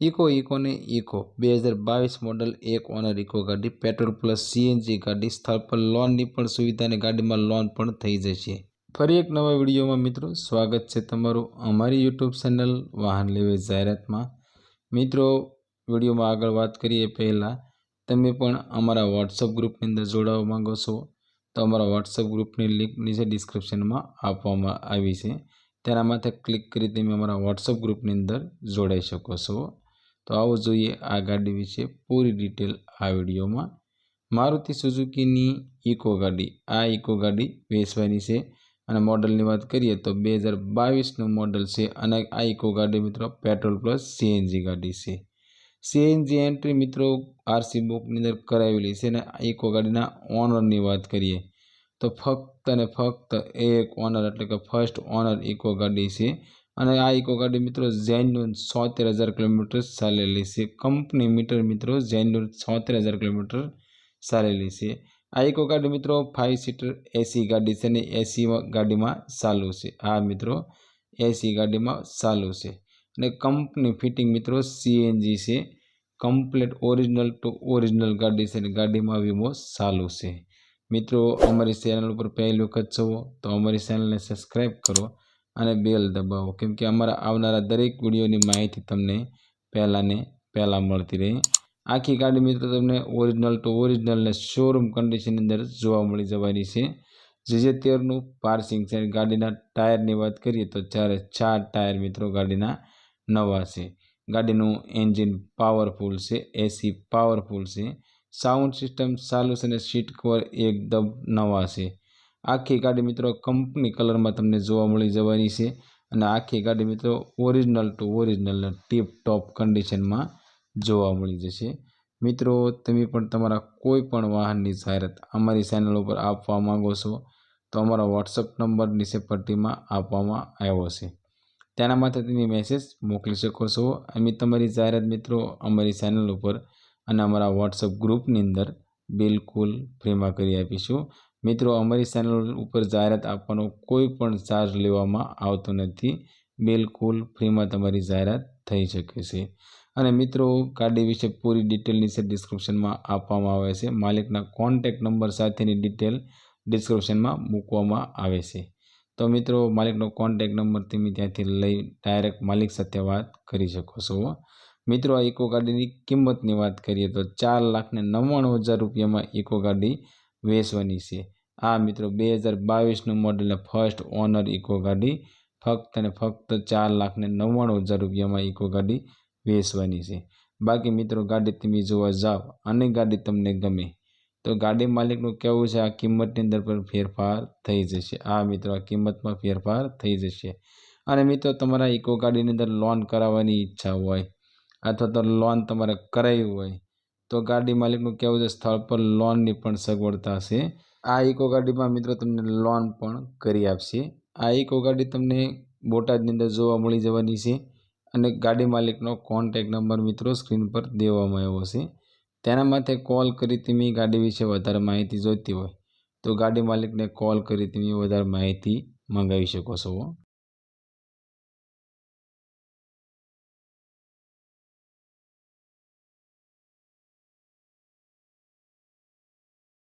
Eco ઇકોને eco બે હજાર બાવીસ મોડલ એક ઓનર ઇકો ગાડી પેટ્રોલ પ્લસ સીએનજી ગાડી, સ્થળ પર લોનની પણ સુવિધા અને ગાડીમાં લોન પણ થઈ જશે. ફરી એક નવા વિડીયોમાં મિત્રો, સ્વાગત છે તમારું અમારી યુટ્યુબ ચેનલ વાહન લેવે જાહેરાતમાં. મિત્રો, વિડીયોમાં આગળ વાત કરીએ પહેલાં, તમે પણ અમારા વોટ્સઅપ ગ્રુપની અંદર જોડાવા માંગો છો, તો અમારા વોટ્સઅપ ગ્રુપની લિંક નીચે ડિસ્ક્રિપ્શનમાં આપવામાં આવી છે. તેના માથે ક્લિક કરી તમે અમારા વોટ્સઅપ ગ્રુપની અંદર જોડાઈ શકો છો. તો આવો જોઈએ આ ગાડી વિશે પૂરી ડિટેલ આ વિડીયોમાં. મારુતિ સુઝુકીની ઇકો ગાડી. આ ઇકો ગાડી વેચવાની છે. અને મોડલની વાત કરીએ તો બે હજાર બાવીસનું મોડલ છે અને આ ઇકો ગાડી મિત્રો પેટ્રોલ પ્લસ સીએનજી ગાડી છે. સીએનજી એન્ટ્રી મિત્રો આરસી બુકની અંદર કરાવેલી છે અને ઇકો ગાડીના ઓનરની વાત કરીએ તો ફક્ત અને ફક્ત એક ઓનર એટલે કે ફર્સ્ટ ઓનર ઇકો ગાડી છે. અને આ ઇકો ગાડી મિત્રો જેન્યુન છોતેર હજાર કિલોમીટર ચાલેલી છે. કંપની મીટર મિત્રો જેન્યુન છોતેર હજાર કિલોમીટર ચાલેલી છે. આ ઇકો ગાડી મિત્રો ફાઇવ સીટર એસી ગાડી છે અને એસી ગાડીમાં ચાલુ છે. આ મિત્રો એસી ગાડીમાં ચાલુ છે. અને કંપની ફિટિંગ મિત્રો સીએનજી છે. કમ્પ્લેટ ઓરિજિનલ ટુ ઓરિજિનલ ગાડી છે અને ગાડીમાં વીમો ચાલુ છે. મિત્રો, અમારી ચેનલ ઉપર પહેલી વખત છો તો અમારી ચેનલને સબસ્ક્રાઈબ કરો. અને બેલ દબાવો. કેમ કે અમારા આવનારા દરેક વિડીયોની માહિતી તમને પહેલાં ને પહેલાં મળતી રહે. આખી ગાડી મિત્રો તમને ઓરિજિનલ ટુ ઓરિજિનલને શોરૂમ કન્ડિશનની અંદર જોવા મળી જવાની છે. જે જે તેરનું પાર્સિંગ છે, ગાડીના ટાયરની વાત કરીએ તો ચારે ચાર ટાયર મિત્રો ગાડીના નવા છે. ગાડીનું એન્જિન પાવરફુલ છે એસી પાવરફુલ છે. સાઉન્ડ સિસ્ટમ ચાલુ છે અને સીટ કવર એકદમ નવા છે. આખી ગાડી મિત્રો કંપની કલરમાં તમને જોવા મળી જવાની છે. અને આખી ગાડી મિત્રો original to original tip top કન્ડિશનમાં જોવા મળી જશે. મિત્રો, તમે પણ તમારા કોઈ પણ વાહનની જાહેરાત અમારી ચેનલ ઉપર આપવા માંગો છો, તો અમારા વોટ્સઅપ નંબર નીચે પટ્ટીમાં આપવામાં આવ્યો છે. તેના માટે તમે મેસેજ મોકલી શકો છો. અમે તમારી જાહેરાત મિત્રો અમારી ચેનલ ઉપર અને અમારા વોટ્સઅપ ગ્રુપની અંદર બિલકુલ ફ્રીમાં કરી આપીશું. મિત્રો, અમારી ચેનલ ઉપર જાહેરાત આપવાનો કોઈ પણ ચાર્જ લેવામાં આવતો નથી. બિલકુલ ફ્રીમાં તમારી જાહેરાત થઈ શકે છે. અને મિત્રો ગાડી વિશે પૂરી ડિટેલ નીચે ડિસ્ક્રિપ્શનમાં આપવામાં આવે છે. માલિકના કોન્ટેક નંબર સાથેની ડિટેલ ડિસ્ક્રિપ્શનમાં મૂકવામાં આવે છે. તો મિત્રો, માલિકનો કોન્ટેક નંબર તમે ત્યાંથી લઈ ડાયરેક્ટ માલિક સાથે વાત કરી શકો છો. મિત્રો, આ ઇકો ગાડીની કિંમતની વાત કરીએ તો ચાર લાખને નવ્વાણું હજાર રૂપિયામાં ઇકો ગાડી વેચવાની છે. આ મિત્રો બે હજાર બાવીસનું મોડલને ફર્સ્ટ ઓનર ઇકો ગાડી, ફક્ત અને ફક્ત ચાર લાખને નવ્વાણું હજાર રૂપિયામાં ઇકો ગાડી વેચવાની છે. બાકી મિત્રો, ગાડી તમે જોવા જાઓ અને ગાડી તમને ગમે, તો ગાડી માલિકનું કહેવું છે આ કિંમતની અંદર પણ ફેરફાર થઈ જશે. આ મિત્રો, આ કિંમતમાં ફેરફાર થઈ જશે. અને મિત્રો, તમારા ઇકો ગાડીની અંદર લોન કરાવવાની ઈચ્છા હોય, અથવા તો લોન તમારે કરાવી હોય તો ગાડી માલિકનું કહેવું છે સ્થળ પર લોનની પણ સગવડતા છે આ ઇકો ગાડીમાં મિત્રો તમને લોન પણ કરી આપશે. આ ઇકો ગાડી તમને બોટાદની અંદર જોવા મળી જવાની છે અને ગાડી માલિકનો કોન્ટેક નંબર મિત્રો સ્ક્રીન પર દેવામાં આવ્યો છે. તેના માટે કોલ કરી તમે ગાડી વિશે વધારે માહિતી જોઈતી હોય તો ગાડી માલિકને કોલ કરી તમે વધારે માહિતી મંગાવી શકો છો.